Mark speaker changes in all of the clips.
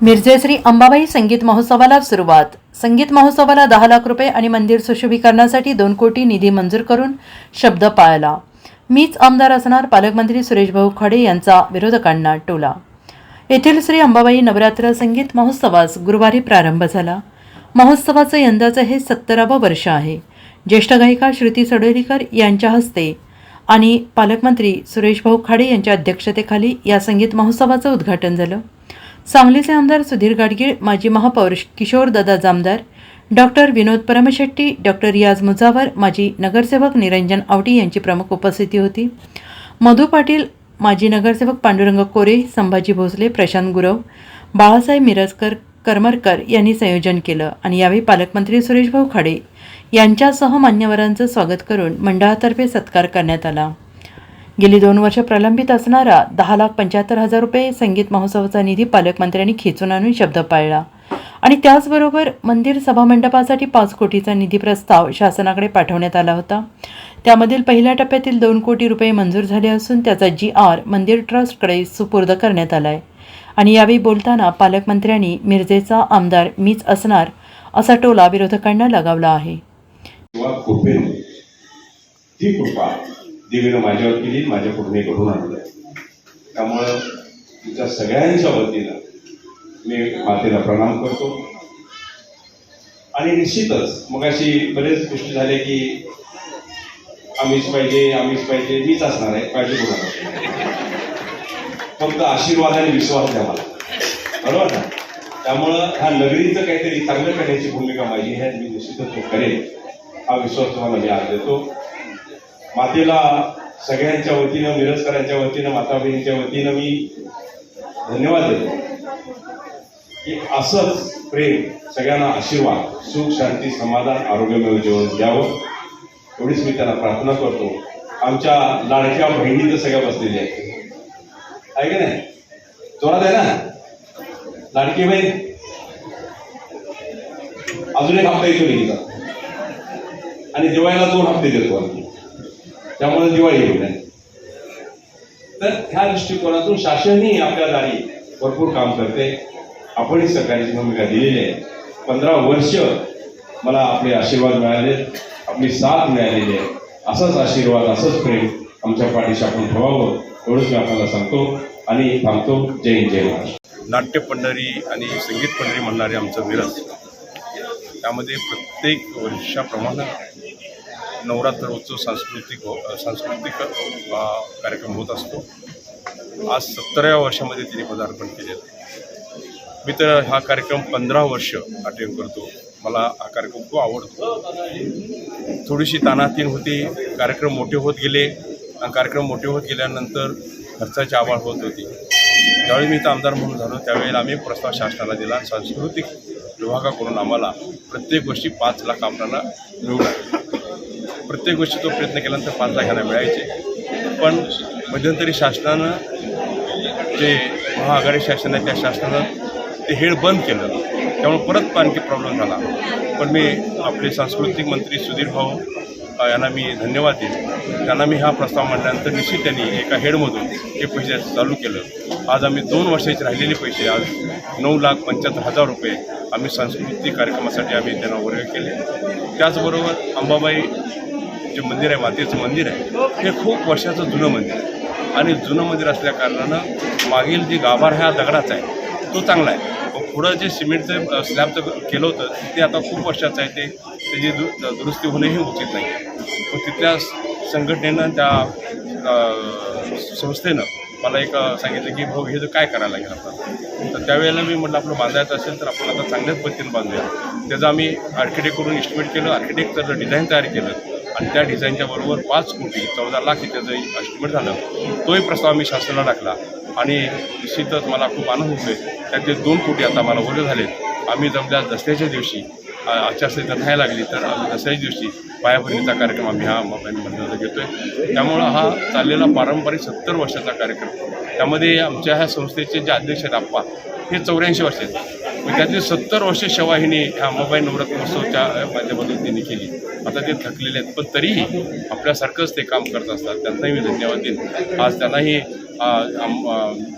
Speaker 1: मिरजेश्री अंबाबाई संगीत महोत्सवाला सुरुवात. संगीत महोत्सवाला दहा लाख रुपये आणि मंदिर सुशोभीकरणासाठी दोन कोटी निधी मंजूर करून शब्द पाळला. मीच आमदार असणार पालकमंत्री सुरेश भाऊ खाडे यांचा विरोधकांना टोला. येथील श्री अंबाबाई नवरात्र संगीत महोत्सवास गुरुवारी प्रारंभ झाला. महोत्सवाचं यंदाचं हे सत्तरावं वर्ष आहे. ज्येष्ठ गायिका श्रुती सडोलीकर यांच्या हस्ते आणि पालकमंत्री सुरेश भाऊ खाडे यांच्या अध्यक्षतेखाली या संगीत महोत्सवाचं उद्घाटन झालं. सांगलीचे आमदार सुधीर गाडगीळ माजी महापौर किशोरदादा जामदार डॉक्टर विनोद परमशेट्टी डॉक्टर रियाज मुजावर माजी नगरसेवक निरंजन आवटी यांची प्रमुख उपस्थिती होती. मधू पाटील माजी नगरसेवक पांडुरंग कोरे संभाजी भोसले प्रशांत गुरव बाळासाहेब मिरजकर करमरकर यांनी संयोजन केलं आणि यावेळी पालकमंत्री सुरेशभाऊ खाडे यांच्यासह मान्यवरांचं स्वागत करून मंडळातर्फे सत्कार करण्यात आला. गेली दोन वर्ष प्रलंबित असणारा दहा लाख पंच्याहत्तर हजार रुपये संगीत महोत्सवाचा निधी पालकमंत्र्यांनी खेचून आणून शब्द पाळला. आणि त्याचबरोबर मंदिर सभामंडपासाठी पाच कोटीचा निधी प्रस्ताव शासनाकडे पाठवण्यात आला होता. त्यामधील पहिल्या टप्प्यातील दोन कोटी रुपये मंजूर झाले असून त्याचा जी आर मंदिर ट्रस्टकडे सुपूर्द करण्यात आला आहे आणि यावेळी बोलताना पालकमंत्र्यांनी मिरजेचा आमदार मीच असणार असा टोला विरोधकांना लगावला आहे.
Speaker 2: देवीनं माझ्यावर केली माझ्या पूर्ण घडून आणलं. त्यामुळं तुमच्या सगळ्यांच्या वतीनं मी मातेला प्रणाम करतो. आणि निश्चितच मग अशी बरेच गोष्टी झाल्या की आम्हीच पाहिजे आम्हीच पाहिजे मीच असणार आहे काळजी कोणाला? फक्त आशीर्वाद आणि विश्वास द्या मला. बरोबर ना? त्यामुळं ह्या नगरीचं काहीतरी चांगलं करण्याची भूमिका माझी ह्यात मी निश्चितच करेन. हा विश्वास तुम्हाला मी आज देतो. मातेला सगळ्यांच्या वतीनं मिरजकरांच्या वतीनं माता बहिणीच्या वतीनं मी धन्यवाद देतो. की असंच प्रेम सगळ्यांना आशीर्वाद सुख शांती समाधान आरोग्यमय जीवन द्यावं एवढीच मी त्यांना प्रार्थना करतो. आमच्या लाडक्या बहिणी तर सगळ्या बसलेल्या आहेत. आहे का नाही? जोरात आहे ना? लाडकी बहीण. अजून एक हप्ता येतो निघीचा आणि दिवाळीला दोन हप्ते देतो आम्ही. त्यामुळे दिवाळी येऊ नये. तर ह्या दृष्टिकोनातून शासनही आपल्या दारी भरपूर काम करते. आपणही सरकारची भूमिका दिलेली आहे. पंधरा वर्ष मला आपले आशीर्वाद मिळाले. आपली साथ मिळालेली आहे. असाच आशीर्वाद असंच प्रेम आमच्या पाठीशी आपण ठेवावं एवढंच मी आपल्याला सांगतो आणि थांबतो. जय हिंद जय महाराष्ट्र.
Speaker 3: नाट्य पंढरी आणि संगीत पंढरी म्हणणारे आमचं मिरज. त्यामध्ये प्रत्येक वर्षाप्रमाणे नवरात्र उत्सव सांस्कृतिक हो- सांस्कृतिक कार्यक्रम होत असतो. आज सत्तराव्या वर्षामध्ये तिने पदार्पण केले मी तर हा कार्यक्रम पंधरा वर्ष अटेंड करतो. मला हा कार्यक्रम खूप आवडतो. थोडीशी तानातीन होती कार्यक्रम मोठे होत गेले. कार्यक्रम मोठे होत गेल्यानंतर खर्चाची आवाळ होत होती. ज्यावेळी मी तर आमदार म्हणून झालो त्यावेळेला आम्ही प्रस्ताव शासनाला दिला. सांस्कृतिक विभागाकडून आम्हाला प्रत्येक गोष्टी पाच लाख आपल्याला मिळू लागले. प्रत्येक गोष्टी तो प्रयत्न केल्यानंतर पाच लाखांना मिळायचे. पण मध्यंतरी शासनानं जे महाआघाडी शासन आहे त्या शासनानं ते हेड बंद केलं. त्यामुळे परत पाणखी प्रॉब्लेम झाला. पण मी आपले सांस्कृतिक मंत्री सुधीर भाऊ यांना मी धन्यवाद देईन. त्यांना मी हा प्रस्ताव मांडल्यानंतर निश्चित त्यांनी एका हेडमधून हे पैसे चालू केलं. आज आम्ही दोन वर्षाचे राहिलेले पैसे आज नऊ लाख पंच्याहत्तर हजार रुपये आम्ही सांस्कृतिक कार्यक्रमासाठी आम्ही त्यांना वर्ग केले. त्याचबरोबर अंबाबाई जे मंदिर आहे मातेचं मंदिर आहे हे खूप वर्षाचं जुनं मंदिर आहे. आणि जुनं मंदिर असल्या कारणानं मागील जे गाभार हा दगडाचा आहे तो चांगला आहे. पण पुढं जे सिमेंटचं स्लॅबचं केलं होतं ते आता खूप वर्षाचं आहे ते त्याची दु दुरुस्ती होणंही उचित नाही. पण तिथल्या संघटनेनं त्या संस्थेनं मला एक सांगितलं की भाऊ हे जर काय करायला लागेल आपल्याला तर त्यावेळेला मी म्हटलं आपलं बांधायचं असेल तर आपण आता चांगल्याच पद्धतीने बांधूया. त्याचं आम्ही आर्किटेक्टकडून इस्टिमेट केलं आर्किटेक्टचं डिझाईन तयार केलं आणि त्या डिझाईनच्या बरोबर पाच कोटी चौदा लाख हे त्याचं एस्टिमेट झालं तोही प्रस्ताव आम्ही शासनाला टाकला. आणि निश्चितच मला खूप आनंद होतोय. त्यातले दोन कोटी आता मला ओले झालेत आम्ही जमल्या दसऱ्याच्या दिवशी आचारसंहिता नाही लागली तर आम्ही दसऱ्याच्या दिवशी पायाभरणीचा कार्यक्रम आम्ही हा मोबाईल घेतो आहे त्यामुळं हा चाललेला पारंपरिक सत्तर वर्षाचा कार्यक्रम. त्यामध्ये आमच्या ह्या संस्थेचे जे अध्यक्ष आहेत आप्पा हे चौऱ्याऐंशी वर्षाचे आहेत. त्यातली सत्तर वर्ष शवाहिनी ह्या मोबाईल नवरात्र महोत्सवच्या माध्यमातून त्यांनी केली. आता ते थकलेले आहेत पण तरीही आपल्यासारखंच ते काम करत असतात. त्यांनाही मी धन्यवाद देईन. आज त्यांनाही आम-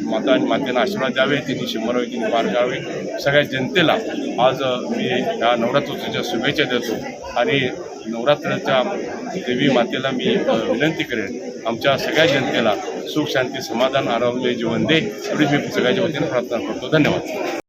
Speaker 3: माता मातेनं आशीर्वाद द्यावे तिने शंभरावे तिने पार करावे सगळ्या जनतेला आज मी ह्या नवरात्रोत्सवाच्या शुभेच्छा देतो आणि नवरात्राच्या देवी मातेला मी विनंती करेन. आमच्या सगळ्या जनतेला सुख शांती समाधान आरोग्य जीवन दे. एवढीच मी सगळ्याच्या वतीने प्रार्थना करतो. धन्यवाद.